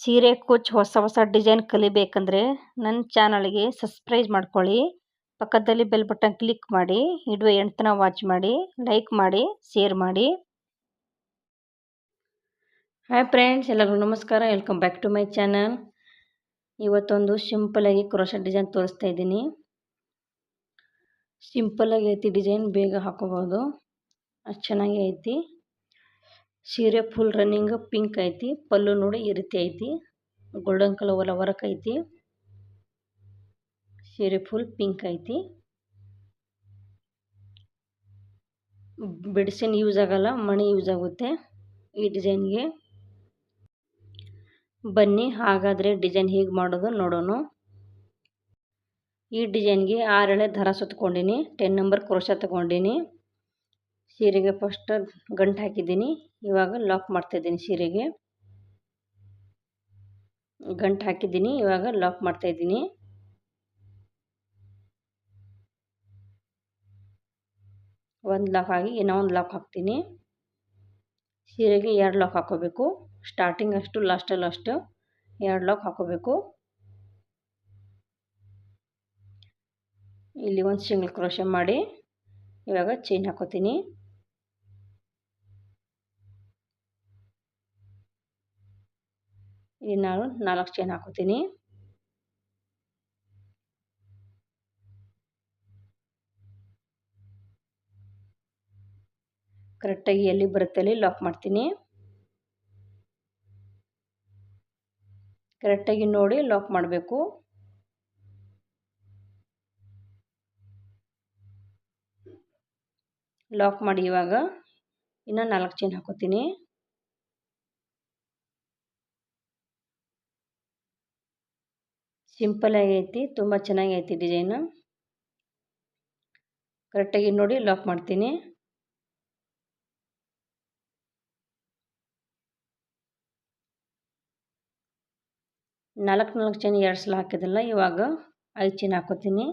ಸೀರೆ ಕುಚ್ಚು ಹೊಸ ಹೊಸ ಡಿಸೈನ್ ಕಲಿಬೇಕಂದ್ರೆ ನನ್ನ ಚಾನಲ್ಗೆ ಸಬ್ಸ್ಕ್ರೈಬ್ ಮಾಡ್ಕೊಳ್ಳಿ. ಪಕ್ಕದಲ್ಲಿ ಬೆಲ್ ಬಟನ್ ಕ್ಲಿಕ್ ಮಾಡಿ, ಇಡುವ ಎಂಟು ವಾಚ್ ಮಾಡಿ, ಲೈಕ್ ಮಾಡಿ, ಶೇರ್ ಮಾಡಿ. ಹಾಯ್ ಫ್ರೆಂಡ್ಸ್ ಎಲ್ಲರಿಗೂ ನಮಸ್ಕಾರ. Welcome back to my channel. ಇವತ್ತೊಂದು ಸಿಂಪಲಾಗಿ ಕ್ರೋಶ ಡಿಸೈನ್ ತೋರಿಸ್ತಾ ಇದ್ದೀನಿ. ಸಿಂಪಲಾಗಿ ಐತಿ ಡಿಸೈನ್ ಬೇಗ ಹಾಕೋಬೋದು. ಅಷ್ಟು ಚೆನ್ನಾಗಿ ಐತಿ. ಸೀರೆ ಫುಲ್ ರನ್ನಿಂಗ್ ಪಿಂಕ್ ಐತಿ, ಪಲ್ಲು ನೋಡಿ ಈ ರೀತಿ ಐತಿ ಗೋಲ್ಡನ್ ಕಲರ್ ಒಲ ವರ್ಕ್ ಐತಿ. ಸೀರೆ ಫುಲ್ ಪಿಂಕ್ ಐತಿ. ಬಿಡಿಸಿನ ಯೂಸ್ ಆಗಲ್ಲ ಮಣಿ ಯೂಸ್ ಆಗುತ್ತೆ ಈ ಡಿಸೈನ್ಗೆ ಬನ್ನಿ, ಹಾಗಾದರೆ ಡಿಸೈನ್ ಹೀಗೆ ಮಾಡೋದು ನೋಡೋಣ. ಈ ಡಿಸೈನ್ಗೆ ಆರೇಳೆ ದರ ಸುತ್ಕೊಂಡಿನಿ ಟೆನ್ ನಂಬರ್ ಕ್ರೋಶ ತಗೊಂಡಿನಿ. ಸೀರೆಗೆ ಫಸ್ಟ್ ಗಂಟು ಹಾಕಿದ್ದೀನಿ. ಇವಾಗ ಲಾಕ್ ಮಾಡ್ತಾಯಿದ್ದೀನಿ ಸೀರೆಗೆ. ಗಂಟು ಹಾಕಿದ್ದೀನಿ, ಇವಾಗ ಲಾಕ್ ಮಾಡ್ತಾಯಿದ್ದೀನಿ. ಒಂದು ಲಾಕ್ ಆಗಿ ಇನ್ನೊಂದು ಲಾಕ್ ಹಾಕ್ತೀನಿ. ಸೀರೆಗೆ ಎರಡು ಲಾಕ್ ಹಾಕೋಬೇಕು. ಸ್ಟಾರ್ಟಿಂಗ್ ಅಷ್ಟು ಲಾಸ್ಟಲ್ಲಿ ಅಷ್ಟು. ಎರಡು ಲಾಕ್ ಹಾಕೋಬೇಕು. ಇಲ್ಲಿ ಒಂದು ಸಿಂಗಲ್ ಕ್ರೋಶ ಮಾಡಿ, ಇವಾಗ ಚೈನ್ ಹಾಕೋತೀನಿ. ಇಲ್ಲಿ ನಾನು ನಾಲ್ಕು ಚೈನ್ ಹಾಕೋತೀನಿ. ಕರೆಕ್ಟಾಗಿ ಎಲ್ಲಿ ಬರುತ್ತೆ ಅಲ್ಲಿ ಲಾಕ್ ಮಾಡ್ತೀನಿ. ಕರೆಕ್ಟಾಗಿ ನೋಡಿ ಲಾಕ್ ಮಾಡಬೇಕು. ಲಾಕ್ ಮಾಡಿ ಇವಾಗ ಇನ್ನು ನಾಲ್ಕು ಚೈನ್ ಹಾಕೋತೀನಿ. ಸಿಂಪಲ್ ಐತಿ, ತುಂಬ ಚೆನ್ನಾಗಿ ಐತಿ ಡಿಸೈನು ಕರೆಕ್ಟಾಗಿ ನೋಡಿ ಲಾಕ್ ಮಾಡ್ತೀನಿ. ನಾಲ್ಕು ನಾಲ್ಕು ಚೈನ್ ಎರಡು ಸಲ ಹಾಕಿದಲ್ಲ ಇವಾಗ ಐದು ಚೈನ್ ಹಾಕೋತೀನಿ.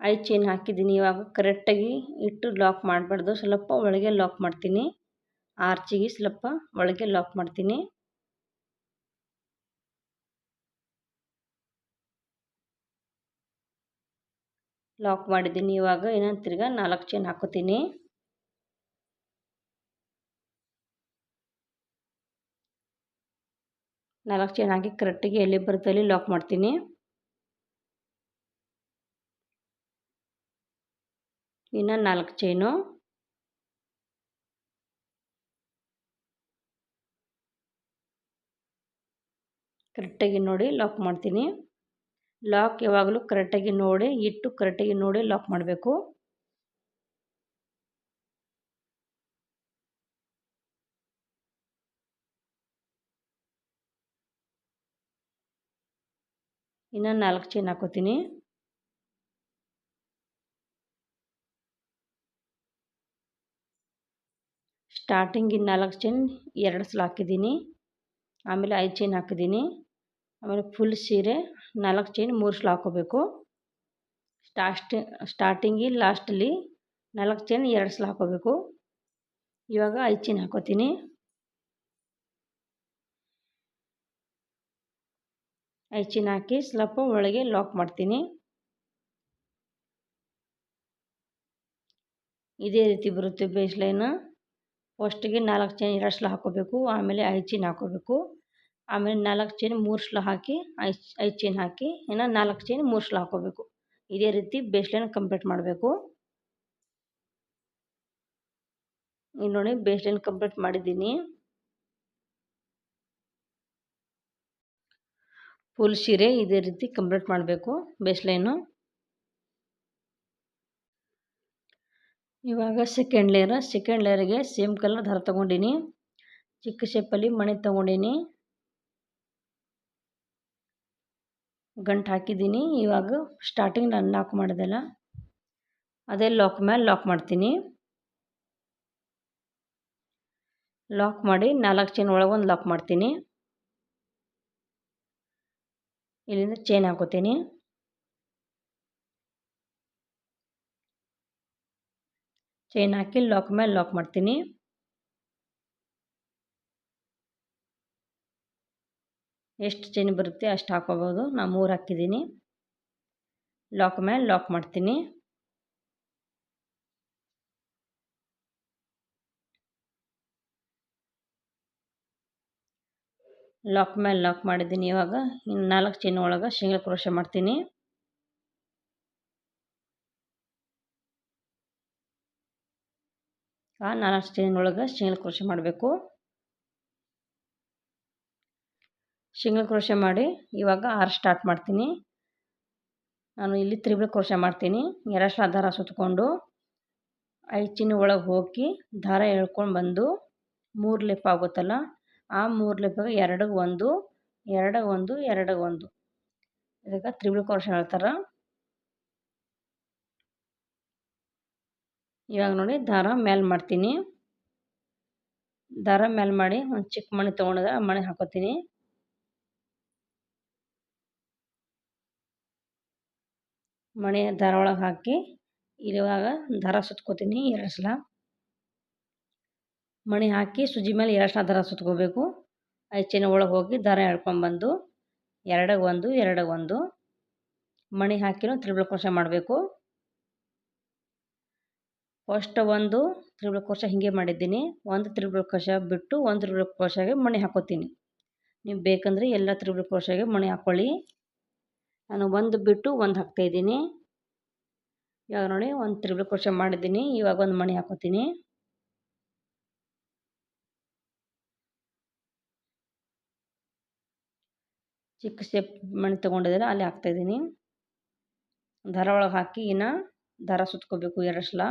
ಐದು ಚೈನ್ ಹಾಕಿದ್ದೀನಿ. ಇವಾಗ ಕರೆಕ್ಟಾಗಿ ಇಟ್ಟು ಲಾಕ್ ಮಾಡಬಾರ್ದು. ಸ್ವಲ್ಪ ಒಳಗೆ ಲಾಕ್ ಮಾಡ್ತೀನಿ. ಆರ್ಚಿಗೆ ಸ್ವಲ್ಪ ಒಳಗೆ ಲಾಕ್ ಮಾಡ್ತೀನಿ. ಲಾಕ್ ಮಾಡಿದ್ದೀನಿ. ಇವಾಗ ಇನ್ನೊಂದು ತಿರ್ಗ ನಾಲ್ಕು ಚೈನ್ ಹಾಕೋತೀನಿ ನಾಲ್ಕು ಚೈನ್ ಹಾಕಿ ಕರೆಕ್ಟಾಗಿ ಎಲ್ಲಿ ಬರುತ್ತೆ ಅಲ್ಲಿ ಲಾಕ್ ಮಾಡ್ತೀನಿ. ಇನ್ನು ನಾಲ್ಕು ಚೈನು ಕರೆಕ್ಟಾಗಿ ನೋಡಿ ಲಾಕ್ ಮಾಡ್ತೀನಿ. ಲಾಕ್ ಯಾವಾಗಲೂ ಕರೆಕ್ಟಾಗಿ ನೋಡಿ, ಇಟ್ಟು ಕರೆಕ್ಟಾಗಿ ನೋಡಿ ಲಾಕ್ ಮಾಡಬೇಕು. ಇನ್ನು ನಾಲ್ಕು ಚೈನ್ ಹಾಕೋತೀನಿ. ಸ್ಟಾರ್ಟಿಂಗಿನ ನಾಲ್ಕು ಚೈನ್ ಎರಡು ಸಲ ಹಾಕಿದ್ದೀನಿ. ಆಮೇಲೆ ಐದು ಚೈನ್ ಹಾಕಿದ್ದೀನಿ. ಆಮೇಲೆ ಫುಲ್ ಸೀರೆ, ನಾಲ್ಕು ಚೈನ್ ಮೂರು ಸಲ ಹಾಕೋಬೇಕು ಸ್ಟಾಸ್ಟ್ ಸ್ಟಾರ್ಟಿಂಗಿ ಲಾಸ್ಟಲ್ಲಿ ನಾಲ್ಕು ಚೈನ್ ಎರಡು ಸಲ ಹಾಕೋಬೇಕು ಇವಾಗ ಐದು ಚೈನ್ ಹಾಕೋತೀನಿ ಐದು ಚೈನ್ ಹಾಕಿ ಸ್ವಲ್ಪ ಒಳಗೆ ಲಾಕ್ ಮಾಡ್ತೀನಿ. ಇದೇ ರೀತಿ ಬರುತ್ತೆ ಬೇಸ್ ಲೈನ್ ಫಸ್ಟಿಗೆ ನಾಲ್ಕು ಚೈನ್ ಎರಡು ಸಲ ಹಾಕೋಬೇಕು ಆಮೇಲೆ ಐದು ಚೈನ್ ಹಾಕೋಬೇಕು ಆಮೇಲೆ ನಾಲ್ಕು ಚೈನ್, ಮೂರು ಸಲ ಹಾಕಿ, ಐದು ಚೈನ್ ಹಾಕಿ, ಇನ್ನು ನಾಲ್ಕು ಚೈನ್, ಮೂರು ಸಲ ಹಾಕೋಬೇಕು ಇದೇ ರೀತಿ ಬೇಸ್ ಲೈನ್ ಕಂಪ್ಲೀಟ್ ಮಾಡಬೇಕು. ಇನ್ನು ನೋಡಿ ಬೇಸ್ ಲೈನ್ ಕಂಪ್ಲೀಟ್ ಮಾಡಿದ್ದೀನಿ. ಫುಲ್ ಸೀರೆ ಇದೇ ರೀತಿ ಕಂಪ್ಲೀಟ್ ಮಾಡಬೇಕು ಬೇಸ್ ಲೈನು ಇವಾಗ ಸೆಕೆಂಡ್ ಲೇಯರ್ ಸೆಕೆಂಡ್ ಲೇಯರ್ಗೆ ಸೇಮ್ ಕಲರ್ ದಾರ ತೊಗೊಂಡಿನಿ. ಚಿಕ್ಕ ಶೇಪಲ್ಲಿ ಮಣಿ ತೊಗೊಂಡಿನಿ. ಗಂಟು ಹಾಕಿದ್ದೀನಿ ಇವಾಗ ಸ್ಟಾರ್ಟಿಂಗ್ ನಾನು ಲಾಕ್ ಮಾಡಿದೆಲ್ಲ. ಅದೇ ಲಾಕ್ ಮೇಲೆ ಲಾಕ್ ಮಾಡ್ತೀನಿ. ಲಾಕ್ ಮಾಡಿ ನಾಲ್ಕು ಚೈನ್ ಒಳಗೊಂದು ಲಾಕ್ ಮಾಡ್ತೀನಿ. ಇಲ್ಲಿಂದ ಚೈನ್ ಹಾಕೋತೀನಿ. ಚೈನ್ ಹಾಕಿ ಲಾಕ್ ಮೇಲೆ ಲಾಕ್ ಮಾಡ್ತೀನಿ. ಎಷ್ಟು ಚೈನ್ ಬರುತ್ತೆ ಅಷ್ಟು ಹಾಕೋಬೋದು. ನಾನು ಮೂರು ಹಾಕಿದ್ದೀನಿ. ಲಾಕ್ ಮೇಲೆ ಲಾಕ್ ಮಾಡ್ತೀನಿ. ಲಾಕ್ ಮೇಲೆ ಲಾಕ್ ಮಾಡಿದ್ದೀನಿ ಇವಾಗ. ಇನ್ನು ನಾಲ್ಕು ಚೈನ್ ಒಳಗೆ ಸಿಂಗಲ್ ಕ್ರೋಶ ಮಾಡ್ತೀನಿ. ಆ ನಾಲ್ಕು ಸ್ಟೇಜ್ ಒಳಗೆ ಸಿಂಗಲ್ ಕೃಷಿ ಮಾಡಬೇಕು. ಸಿಂಗಲ್ ಕ್ರೋಶೆ ಮಾಡಿ ಇವಾಗ ಆರು ಸ್ಟಾರ್ಟ್ ಮಾಡ್ತೀನಿ. ನಾನು ಇಲ್ಲಿ ತ್ರಿಬಲ್ ಕ್ರೋಶೆ ಮಾಡ್ತೀನಿ. ಎರಡು ಸಲ ದಾರ ಸುತ್ತಕೊಂಡು ಐಚಿನ ಒಳಗೆ ಹೋಗಿ ದಾರ ಎಳ್ಕೊಂಡು ಬಂದು ಮೂರು ಲೆಪ್ ಆಗುತ್ತಲ್ಲ, ಆ ಮೂರು ಲೆಪ್ಪಾಗ ಎರಡಗೆ ಒಂದು, ಎರಡಿಗೆ ಒಂದು ಎರಡಿಗೆ ಒಂದು. ಇದಕ್ಕೆ ತ್ರಿಬಲ್ ಕ್ರೋಶೆ ಹೇಳ್ತಾರೆ. ಇವಾಗ ನೋಡಿ, ದಾರ ಮೇಲೆ ಮಾಡ್ತೀನಿ. ದಾರ ಮೇಲೆ ಮಾಡಿ ಒಂದು ಚಿಕ್ಕ ಮಣಿ ತೊಗೊಂಡಿದ್ರೆ ಮಣಿ ಹಾಕೋತೀನಿ. ಮಣಿ ದಾರ ಒಳಗೆ ಹಾಕಿ ಇವಾಗ ದಾರ ಸುತ್ಕೋತೀನಿ ಎರಡು ಸಲ. ಮಣಿ ಹಾಕಿ ಸುಜಿ ಮೇಲೆ ಎರಡು ಸಲ ದಾರ ಸುತ್ಕೋಬೇಕು. ಐಚಿನ ಒಳಗೆ ಹೋಗಿ ದಾರ ಎಳ್ಕೊಂಬಂದು ಎರಡಾಗ ಒಂದು ಎರಡಾಗ ಒಂದು. ಮಣಿ ಹಾಕಿನೂ ತ್ರಿಬಲ್ ಕ್ರೋಶ ಮಾಡಬೇಕು. ಫಸ್ಟ್ ಒಂದು ತ್ರಿಬಲ್ ಕ್ರೋಶ ಹೀಗೆ ಮಾಡಿದ್ದೀನಿ. ಒಂದು ತ್ರಿಬಲ್ ಕ್ರೋಶ ಬಿಟ್ಟು ಒಂದು ತ್ರಿಬಲ್ ಕ್ರೋಶಗೆ ಮಣಿ ಹಾಕೋತೀನಿ. ನೀವು ಬೇಕಂದರೆ ಎಲ್ಲ ತ್ರಿಬಲ್ ಕ್ರೋಶಗೆ ಮಣಿ ಹಾಕ್ಕೊಳ್ಳಿ ನಾನು ಒಂದು ಬಿಟ್ಟು ಒಂದು ಹಾಕ್ತಾಯಿದ್ದೀನಿ ಇವಾಗ ನೋಡಿ, ಒಂದು ತ್ರಿಬಲ್ ಕ್ರೋಶ ಮಾಡಿದ್ದೀನಿ. ಇವಾಗ ಒಂದು ಮಣಿ ಹಾಕೋತೀನಿ. ಚಿಕ್ಕ ಸ್ಟೆಪ್ ಮಣಿ ತೊಗೊಂಡಿದ್ದೀರ ಅಲ್ಲಿ ಹಾಕ್ತಾಯಿದ್ದೀನಿ ದಾರ ಒಳಗೆ ಹಾಕಿ ಇನ್ನು ದಾರ ಸುತ್ಕೋಬೇಕು ಎರಡು ಸಲ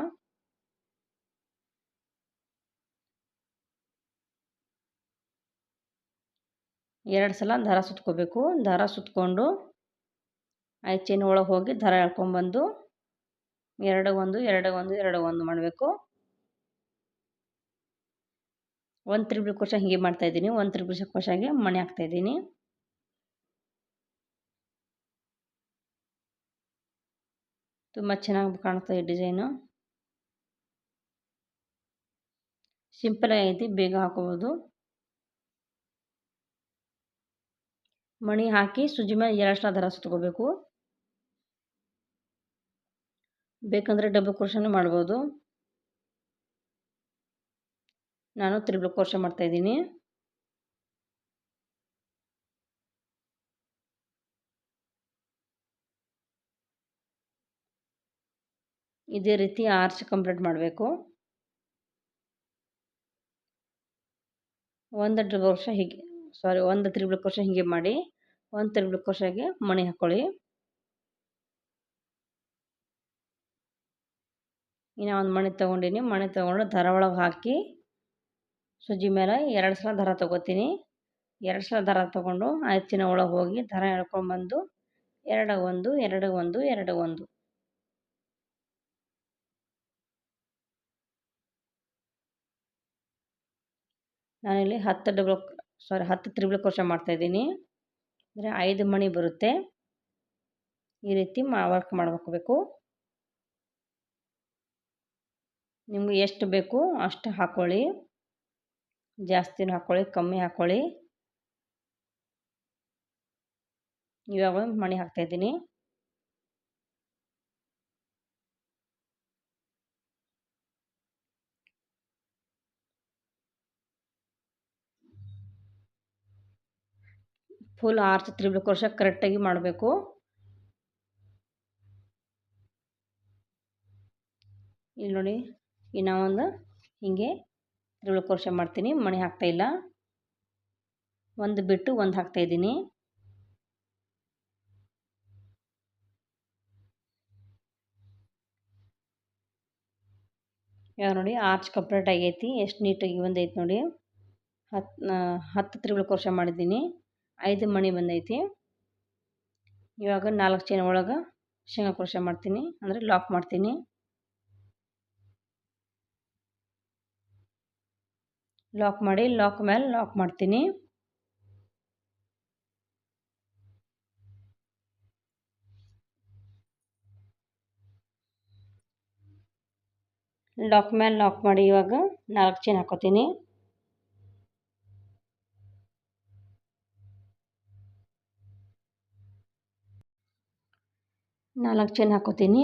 ಎರಡು ಸಲ ದಾರ ಸುತ್ಕೋಬೇಕು. ದಾರ ಸುತ್ಕೊಂಡು ಐದು ಚೈನ್ ಒಳಗೆ ಹೋಗಿ ದಾರ ಎಳ್ಕೊಂಬಂದು ಎರಡು ಒಂದು ಎರಡು ಒಂದು ಎರಡು ಒಂದು ಮಾಡಬೇಕು. ಒಂದು ತ್ರಿಬಲ್ ಕೋಶ ಹೀಗೆ ಮಾಡ್ತಾಯಿದ್ದೀನಿ ಒಂದು ತ್ರಿಬಲ್ ಕೋಶಾಗೆ ಮಣಿ ಹಾಕ್ತಾಯಿದ್ದೀನಿ ತುಂಬ ಚೆನ್ನಾಗಿ ಕಾಣ್ತಾ ಈ ಡಿಸೈನು. ಸಿಂಪಲ್ ಆಗೈತಿ, ಬೇಗ ಹಾಕೋಬೋದು. ಮಣಿ ಹಾಕಿ ಸುಜಿ ಮೇಲೆ ಎರಡು ಸಲ ದಾರ ಸುತ್ಕೋಬೇಕು ಬೇಕಂದರೆ ಡಬಲ್ ಕ್ರೋಶನೂ ಮಾಡ್ಬೋದು. ನಾನು ತ್ರಿಬಲ್ ಕ್ರೋಶ ಮಾಡ್ತಾಯಿದ್ದೀನಿ ಇದೇ ರೀತಿ ಆರ್ಚ್ ಕಂಪ್ಲೀಟ್ ಮಾಡಬೇಕು. ಒಂದು ಡಬಲ್ ಕ್ರೋಶ ಹೀಗೆ ಸಾರಿ ಒಂದು ತ್ರಿಬಲ್ ಕ್ರೋಶ ಹೀಗೆ ಮಾಡಿ, ಒಂದು ತ್ರಿಬಲ್ ಕ್ರೋಶಗೆ ಮಣಿ ಹಾಕ್ಕೊಳ್ಳಿ ಇನ್ನು ಒಂದು ಮಣಿ ತೊಗೊಂಡಿನಿ, ಮಣಿ ತೊಗೊಂಡು ದಾರ ಒಳಗೆ ಹಾಕಿ ಸುಜಿ ಮೇಲೆ ಎರಡು ಸಲ ದಾರ ತೊಗೋತೀನಿ. ಎರಡು ಸಲ ದಾರ ತೊಗೊಂಡು ಅಚ್ಚಿನ ಒಳಗೆ ಹೋಗಿ ದಾರ ಎಳ್ಕೊಂಬಂದು ಎರಡು ಒಂದು ಎರಡು ಒಂದು ಎರಡು ಒಂದು. ನಾನಿಲ್ಲಿ ಹತ್ತು ಡಬಲ್ ಸಾರಿ ಹತ್ತು ತ್ರಿಬಲ್ ಕ್ರೋಶ ಮಾಡ್ತಾಯಿದ್ದೀನಿ ಅಂದರೆ ಐದು ಮಣಿ ಬರುತ್ತೆ. ಈ ರೀತಿ ಮಾ, ವರ್ಕ್ ಮಾಡ್ಬೇಕು ನಿಮ್ಗೆ ಎಷ್ಟು ಬೇಕು ಅಷ್ಟು ಹಾಕ್ಕೊಳ್ಳಿ ಜಾಸ್ತಿನೂ ಹಾಕ್ಕೊಳ್ಳಿ ಕಮ್ಮಿ ಹಾಕ್ಕೊಳ್ಳಿ ಇವಾಗ ಮಣಿ ಹಾಕ್ತಾಯಿದ್ದೀನಿ ಫುಲ್ ಆರ್ಚ್ ತ್ರಿಬಲ್ ಕ್ರೋಶ ಕರೆಕ್ಟಾಗಿ ಮಾಡಬೇಕು. ಇಲ್ಲಿ ನೋಡಿ ಇನ್ನು ಒಂದು ಹೀಗೆ ತ್ರಿಬಲ್ ಕ್ರೋಶ ಮಾಡ್ತೀನಿ, ಮಣಿ ಹಾಕ್ತಾಯಿಲ್ಲ ಒಂದು ಬಿಟ್ಟು ಒಂದು ಹಾಕ್ತಾಯಿದ್ದೀನಿ ಯಾವ ನೋಡಿ ಆರ್ಚ್ ಕಂಪ್ಲೀಟ್ ಆಗೈತಿ, ಎಷ್ಟು ನೀಟಾಗಿ ಬಂದೈತಿ ನೋಡಿ. ಹತ್ತು ಹತ್ತು ತ್ರಿಬಲ್ ಕ್ರೋಶ ಮಾಡಿದ್ದೀನಿ. ಐದು ಮಣಿ ಬಂದೈತಿ. ಇವಾಗ ನಾಲ್ಕು ಚೈನ್ ಒಳಗೆ ಶೇಂಗಾ ಕ್ರೋಶ ಮಾಡ್ತೀನಿ. ಅಂದರೆ ಲಾಕ್ ಮಾಡ್ತೀನಿ. ಲಾಕ್ ಮಾಡಿ ಲಾಕ್ ಮೇಲೆ ಲಾಕ್ ಮಾಡ್ತೀನಿ. ಲಾಕ್ ಮೇಲೆ ಲಾಕ್ ಮಾಡಿ ಇವಾಗ ನಾಲ್ಕು ಚೈನ್ ಹಾಕೋತೀನಿ. ನಾಲ್ಕು ಚೈನ್ ಹಾಕೋತೀನಿ.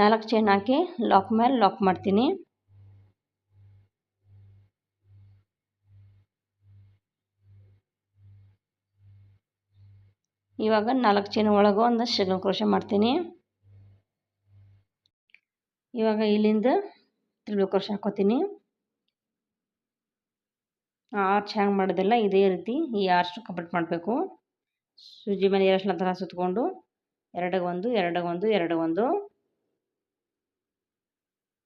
ನಾಲ್ಕು ಚೈನ್ ಹಾಕಿ ಲಾಕ್ ಮೇಲೆ ಲಾಕ್ ಮಾಡ್ತೀನಿ. ಇವಾಗ ನಾಲ್ಕು ಚೈನ್ ಒಳಗೆ ಒಂದು ಶಗನ್ ಕ್ರೋಶ ಮಾಡ್ತೀನಿ. ಇವಾಗ ಇಲ್ಲಿಂದ ತ್ರಿಬಲ್ ಕ್ರೋಶ ಹಾಕೋತೀನಿ. ಆರ್ಚ್ ಹ್ಯಾಂಗ್ ಮಾಡೋದಿಲ್ಲ ಇದೇ ರೀತಿ ಈ ಆರ್ಚ್ ಕಂಪ್ಲೀಟ್ ಮಾಡಬೇಕು. ಸೂಜಿ ಮೇಲೆ ಎರಡು ಥರ ಸುತ್ತಕೊಂಡು ಒಂದು ಎರಡಗೊಂದು ಒಂದು ಒಂದು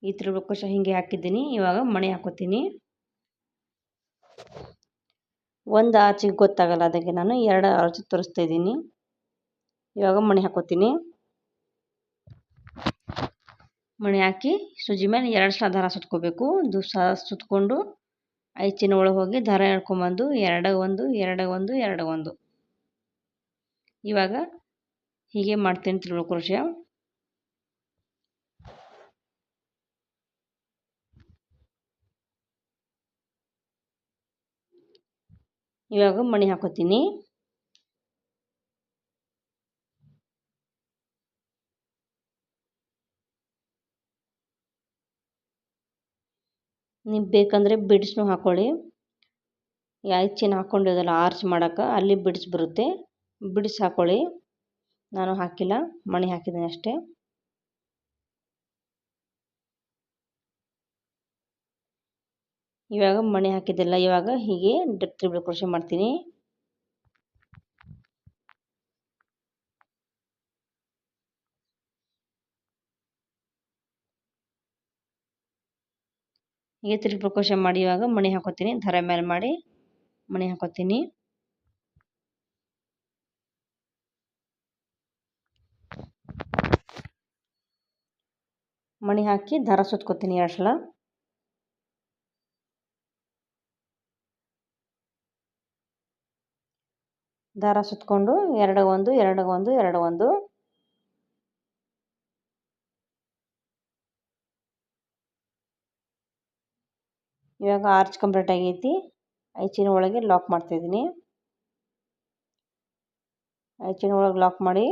ಈ ತ್ರಿಬಲ್ ಕ್ರೋಶ ಹಿಂಗೆ ಹಾಕಿದ್ದೀನಿ, ಇವಾಗ ಮಣಿ ಹಾಕೋತೀನಿ. ಒಂದು ಆಚೆಗೆ ಗೊತ್ತಾಗಲ್ಲ ಅದಕ್ಕೆ ನಾನು ಎರಡು ಆಚೆ ತೋರಿಸ್ತಾ ಇದ್ದೀನಿ. ಇವಾಗ ಮಣಿ ಹಾಕೋತೀನಿ. ಮಣೆ ಹಾಕಿ ಸೂಜಿ ಮೇಲೆ ಎರಡು ಸಲ ದಾರ ಸುತ್ಕೋಬೇಕು ದುಸ ಸುತ್ಕೊಂಡು ಐಚಿನ ಒಳಗೆ ಹೋಗಿ ದಾರ ಎಳ್ಕೊಂಬಂದು ಎರಡು ಒಂದು ಎರಡು ಒಂದು ಎರಡು ಒಂದು ಇವಾಗ ಹೀಗೆ ಮಾಡ್ತೀನಿ ತ್ರಿವಳ ಕ್ರೋಶ ಇವಾಗ ಮಣಿ ಹಾಕೋತೀನಿ. ನೀವು ಬೇಕಂದರೆ ಬಿಡ್ಸ್ನು ಹಾಕ್ಕೊಳ್ಳಿ ಯಾವ ಚೈನ್ ಹಾಕ್ಕೊಂಡಿದ್ದಲ್ಲ ಆರ್ಚ್ ಮಾಡೋಕೆ ಅಲ್ಲಿ ಬಿಡ್ಸ್ ಬರುತ್ತೆ. ಬಿಡ್ಸ್ ಹಾಕ್ಕೊಳ್ಳಿ ನಾನು ಹಾಕಿಲ್ಲ, ಮಣಿ ಹಾಕಿದ್ದೀನಿ ಅಷ್ಟೇ. ಇವಾಗ ಮಣಿ ಹಾಕಿದ್ದಿಲ್ಲ ಇವಾಗ ಹೀಗೆ ತ್ರಿಬಲ್ ಕೃಷಿ ಮಾಡ್ತೀನಿ. ಹೀಗೆ ತ್ರಿಬಲ್ ಕೃಷಿ ಮಾಡಿ ಇವಾಗ ಮಣಿ ಹಾಕೋತೀನಿ. ಧರೆ ಮೇಲೆ ಮಾಡಿ ಮಣಿ ಹಾಕೋತೀನಿ. ಮಣಿ ಹಾಕಿ ದಾರ ಸುತ್ಕೋತೀನಿ ಎರಡು ಸಲ. ದಾರ ಸುತ್ಕೊಂಡು ಎರಡು ಒಂದು ಎರಡು ಒಂದು ಎರಡು ಒಂದು. ಇವಾಗ ಆರ್ಚ್ ಕಂಪ್ಲೀಟ್ ಆಗೈತಿ. ಐಚಿನ ಒಳಗೆ ಲಾಕ್ ಮಾಡ್ತಾಯಿದ್ದೀನಿ ಐಚಿನ ಒಳಗೆ ಲಾಕ್ ಮಾಡಿ.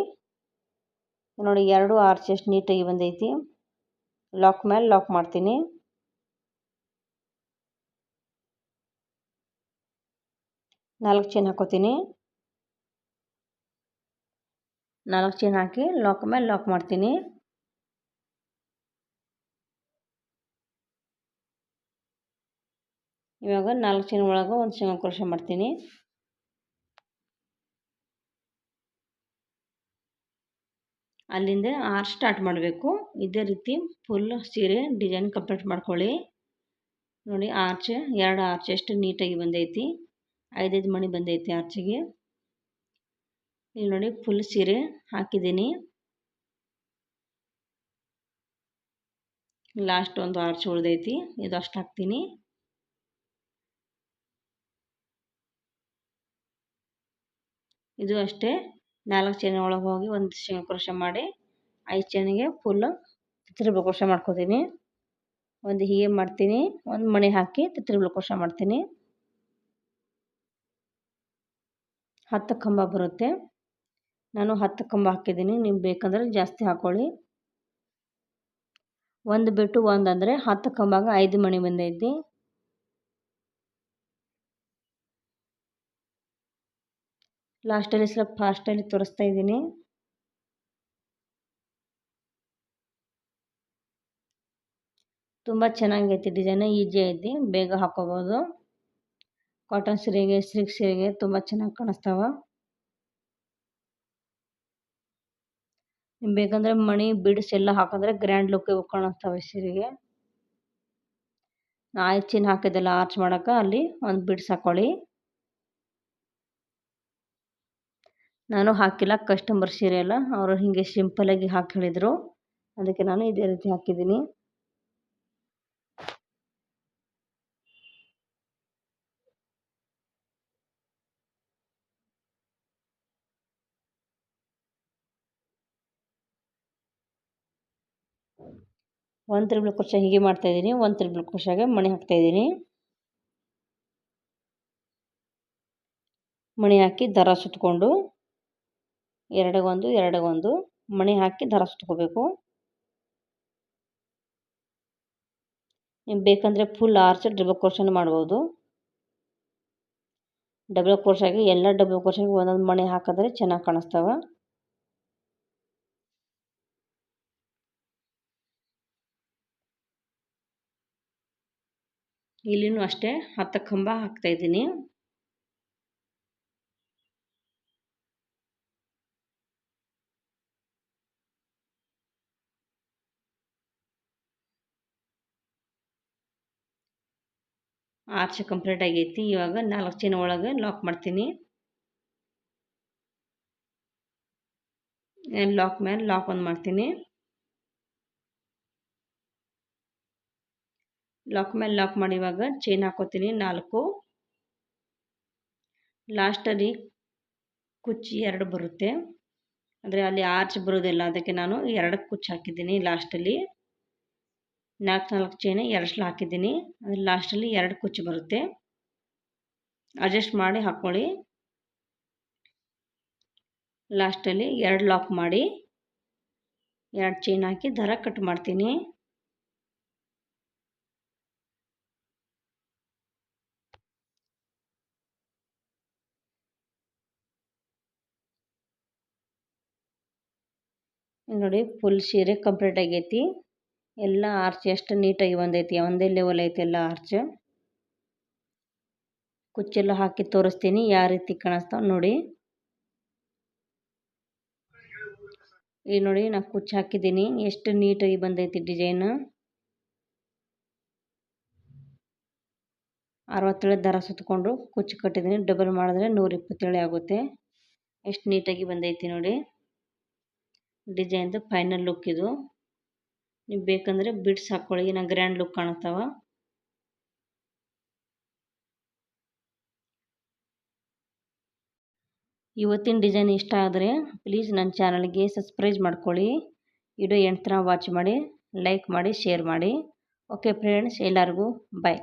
ನೋಡಿ ಎರಡು ಆರ್ಚ್ ಎಷ್ಟು ನೀಟಾಗಿ ಬಂದೈತಿ. ಲಾಕ್ ಮೇಲೆ ಲಾಕ್ ಮಾಡ್ತೀನಿ. ನಾಲ್ಕು ಚೈನ್ ಹಾಕೋತೀನಿ. ನಾಲ್ಕು ಚೈನ್ ಹಾಕಿ ಲಾಕ್ ಮೇಲೆ ಲಾಕ್ ಮಾಡ್ತೀನಿ. ಇವಾಗ ನಾಲ್ಕು ಚೈನ್ ಒಳಗೆ ಒಂದು ಸಿಂಗಲ್ ಕ್ರೋಶ ಮಾಡ್ತೀನಿ. ಅಲ್ಲಿಂದ ಆರ್ ಸ್ಟಾರ್ಟ್ ಮಾಡಬೇಕು. ಇದೇ ರೀತಿ ಫುಲ್ ಸೀರೆ ಡಿಸೈನ್ ಕಂಪ್ಲೀಟ್ ಮಾಡ್ಕೊಳ್ಳಿ. ನೋಡಿ ಆರ್ಚ್ ಎರಡು ಆರ್ಚ್ ಎಷ್ಟು ನೀಟಾಗಿ ಬಂದೈತಿ. ಐದೈದು ಮಣಿ ಬಂದೈತಿ ಆರ್ಚಿಗೆ ಇಲ್ಲಿ ನೋಡಿ ಫುಲ್ ಸೀರೆ ಹಾಕಿದ್ದೀನಿ. ಲಾಸ್ಟ್ ಒಂದು ಆರ್ಚ್ ಉಳ್ದೈತಿ. ಇದು ಅಷ್ಟು ಹಾಕ್ತೀನಿ. ಇದು ಅಷ್ಟೇ. ನಾಲ್ಕು ಚೈನ್ ಒಳಗೆ ಹೋಗಿ ಒಂದು ಸಿಂಗಲ್ ಕ್ರೋಶ ಮಾಡಿ, ಐದು ಚೈನಿಗೆ ಫುಲ್ ತ್ರಿಬಲ್ ಕ್ರೋಶ ಮಾಡ್ಕೋತೀನಿ. ಒಂದು ಹೀಗೆ ಮಾಡ್ತೀನಿ. ಒಂದು ಮಣಿ ಹಾಕಿ ತ್ರಿಬಲ್ ಕ್ರೋಶ ಮಾಡ್ತೀನಿ. ಹತ್ತು ಕಂಬ ಬರುತ್ತೆ. ನಾನು ಹತ್ತು ಕಂಬ ಹಾಕಿದ್ದೀನಿ. ನೀವು ಬೇಕಂದ್ರೆ ಜಾಸ್ತಿ ಹಾಕ್ಕೊಳ್ಳಿ ಒಂದು ಬಿಟ್ಟು ಒಂದು ಅಂದರೆ ಹತ್ತು ಕಂಬಾಗ ಐದು ಮಣಿ ಬಂದೈತಿ. ಲಾಸ್ಟಲ್ಲಿ ಸ್ವಲ್ಪ ಫಾಸ್ಟಲ್ಲಿ ತೋರಿಸ್ತಾ ಇದ್ದೀನಿ. ತುಂಬ ಚೆನ್ನಾಗೈತಿ ಡಿಸೈನ್ ಈಜಿ ಐತಿ, ಬೇಗ ಹಾಕೋಬೋದು. ಕಾಟನ್ ಸೀರೆಗೆ ಸಿಲ್ಕ್ ಸೀರೆಗೆ ತುಂಬ ಚೆನ್ನಾಗಿ ಕಾಣಿಸ್ತಾವ. ನಿಮ್ಗೆ ಬೇಕಂದರೆ ಮಣಿ ಬಿಡ್ಸ್ ಎಲ್ಲ ಹಾಕಿದ್ರೆ ಗ್ರ್ಯಾಂಡ್ ಲುಕ್ ಕಾಣಿಸ್ತಾವ ಸೀರೆಗೆ. ಆಯ್ಚಿನ ಹಾಕಿದ್ದೆಲ್ಲ ಆರ್ಚ್ ಮಾಡೋಕೆ ಅಲ್ಲಿ ಒಂದು ಬಿಡ್ಸ್ ಹಾಕ್ಕೊಳ್ಳಿ ನಾನು ಹಾಕಿಲ್ಲ ಕಸ್ಟಮರ್ ಸೀರೆ ಎಲ್ಲ. ಅವರು ಹೀಗೆ ಸಿಂಪಲಾಗಿ ಹಾಕಿ ಹೇಳಿದರು. ಅದಕ್ಕೆ ನಾನು ಇದೇ ರೀತಿ ಹಾಕಿದ್ದೀನಿ. ಒಂದು ತ್ರಿಬಲ್ ಕ್ರೋಶ ಹೀಗೆ ಮಾಡ್ತಾಯಿದ್ದೀನಿ ಒಂದು ತ್ರಿಬಲ್ ಕ್ರೋಶಾಗೆ ಮಣಿ ಹಾಕ್ತಾಯಿದ್ದೀನಿ ಮಣಿ ಹಾಕಿ ದರ ಸುತ್ತಕೊಂಡು ಎರಡಗೊಂದು ಎರಡಗೊಂದು ಮಣಿ ಹಾಕಿ ದರ ಸುತ್ಕೋಬೇಕು ನೀವು ಬೇಕಂದರೆ ಫುಲ್ ಆರ್ಚ್ ಡಬಲ್ ಕ್ರೋಷನ್ ಮಾಡ್ಬೋದು. ಡಬಲ್ ಕ್ರೋಶಾಗಿ ಎಲ್ಲ ಡಬಲ್ ಕ್ರೋಶಾಗಿ ಒಂದೊಂದು ಮಣಿ ಹಾಕಿದ್ರೆ ಚೆನ್ನಾಗಿ ಕಾಣಿಸ್ತವೆ. ಇಲ್ಲಿನೂ ಅಷ್ಟೇ ಹತ್ತು ಕಂಬ ಹಾಕ್ತಾಯಿದ್ದೀನಿ ಆರ್ಚ್ ಕಂಪ್ಲೀಟ್ ಆಗೈತಿ. ಇವಾಗ ನಾಲ್ಕು ಚೈನ್ ಒಳಗೆ ಲಾಕ್ ಮಾಡ್ತೀನಿ. ಲಾಕ್ ಮೇಲೆ ಲಾಕ್ ಒಂದು ಮಾಡ್ತೀನಿ. ಲಾಕ್ ಮೇಲೆ ಲಾಕ್ ಮಾಡಿ ಇವಾಗ ಚೈನ್ ಹಾಕೋತೀನಿ ನಾಲ್ಕು. ಲಾಸ್ಟಲ್ಲಿ ಕುಚ್ಚಿ ಎರಡು ಬರುತ್ತೆ. ಅಂದರೆ ಅಲ್ಲಿ ಆರ್ಚ್ ಬರೋದಿಲ್ಲ. ಅದಕ್ಕೆ ನಾನು ಎರಡು ಕುಚ್ಚು ಹಾಕಿದ್ದೀನಿ ಲಾಸ್ಟಲ್ಲಿ ನಾಲ್ಕು ನಾಲ್ಕು ಚೈನ್ ಎರಡು ಸಲ ಹಾಕಿದ್ದೀನಿ. ಅದ್ರ ಲಾಸ್ಟಲ್ಲಿ ಎರಡು ಕುಚ್ಚು ಬರುತ್ತೆ. ಅಡ್ಜಸ್ಟ್ ಮಾಡಿ ಹಾಕ್ಕೊಳ್ಳಿ ಲಾಸ್ಟಲ್ಲಿ ಎರಡು ಲಾಕ್ ಮಾಡಿ. ಎರಡು ಚೈನ್ ಹಾಕಿ ದರ ಕಟ್ ಮಾಡ್ತೀನಿ. ನೋಡಿ ಫುಲ್ ಸೀರೆ ಕಂಪ್ಲೀಟ್ ಆಗೈತಿ. ಎಲ್ಲ ಆರ್ಚ್ ಎಷ್ಟು ನೀಟಾಗಿ ಬಂದೈತಿ, ಒಂದೇ ಲೆವೆಲ್ ಐತಿ ಎಲ್ಲ ಆರ್ಚ್. ಕುಚ್ಚೆಲ್ಲ ಹಾಕಿ ತೋರಿಸ್ತೀನಿ, ಯಾವ ರೀತಿ ಕಾಣಿಸ್ತಾವ ನೋಡಿ. ಈ ನೋಡಿ ನಾ ಕುಚ್ಚು ಹಾಕಿದ್ದೀನಿ, ಎಷ್ಟು ನೀಟಾಗಿ ಬಂದೈತಿ ಡಿಸೈನ್. ಅರವತ್ತೇಳು ದಾರ ಸುತ್ತಕೊಂಡು ಕುಚ್ಚು ಕಟ್ಟಿದ್ದೀನಿ ಡಬಲ್ ಮಾಡಿದ್ರೆ ನೂರ ಇಪ್ಪತ್ತೇಳು ಆಗುತ್ತೆ. ಎಷ್ಟು ನೀಟಾಗಿ ಬಂದೈತಿ ನೋಡಿ. ಡಿಸೈನ್ದು ಫೈನಲ್ ಲುಕ್ ಇದು. ನೀವು ಬೇಕಂದರೆ ಬಿಡ್ಸ್ ಹಾಕ್ಕೊಳ್ಳಿ ನಾ ಗ್ರ್ಯಾಂಡ್ ಲುಕ್ ಕಾಣುತ್ತವ. ಇವತ್ತಿನ ಡಿಸೈನ್ ಇಷ್ಟ ಆದರೆ ಪ್ಲೀಸ್ ನನ್ನ ಚಾನಲ್ಗೆ ಸಬ್ಸ್ಕ್ರೈಬ್ ಮಾಡ್ಕೊಳ್ಳಿ. ವಿಡಿಯೋ ಎಂಟು ವಾಚ್ ಮಾಡಿ ಲೈಕ್ ಮಾಡಿ ಶೇರ್ ಮಾಡಿ. ಓಕೆ ಫ್ರೆಂಡ್ಸ್ ಎಲ್ಲರಿಗೂ ಬಾಯ್